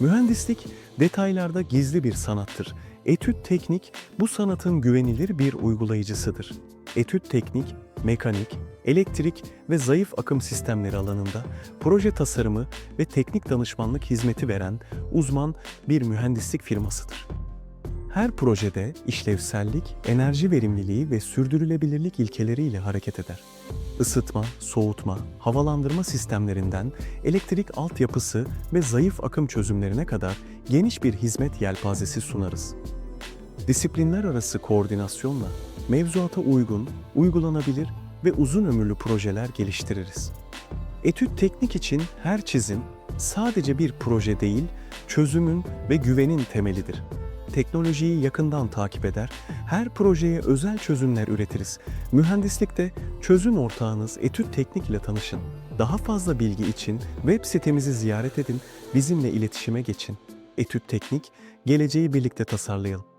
Mühendislik detaylarda gizli bir sanattır. Etüt teknik bu sanatın güvenilir bir uygulayıcısıdır. Etüt teknik, mekanik, elektrik ve zayıf akım sistemleri alanında proje tasarımı ve teknik danışmanlık hizmeti veren uzman bir mühendislik firmasıdır. Her projede işlevsellik, enerji verimliliği ve sürdürülebilirlik ilkeleriyle hareket eder. Isıtma, soğutma, havalandırma sistemlerinden elektrik altyapısı ve zayıf akım çözümlerine kadar geniş bir hizmet yelpazesi sunarız. Disiplinler arası koordinasyonla mevzuata uygun, uygulanabilir ve uzun ömürlü projeler geliştiririz. Etüt teknik için her çizim sadece bir proje değil, çözümün ve güvenin temelidir. Teknolojiyi yakından takip eder, her projeye özel çözümler üretiriz. Mühendislikte çözüm ortağınız Etüt Teknik ile tanışın. Daha fazla bilgi için web sitemizi ziyaret edin, bizimle iletişime geçin. Etüt Teknik, geleceği birlikte tasarlayalım.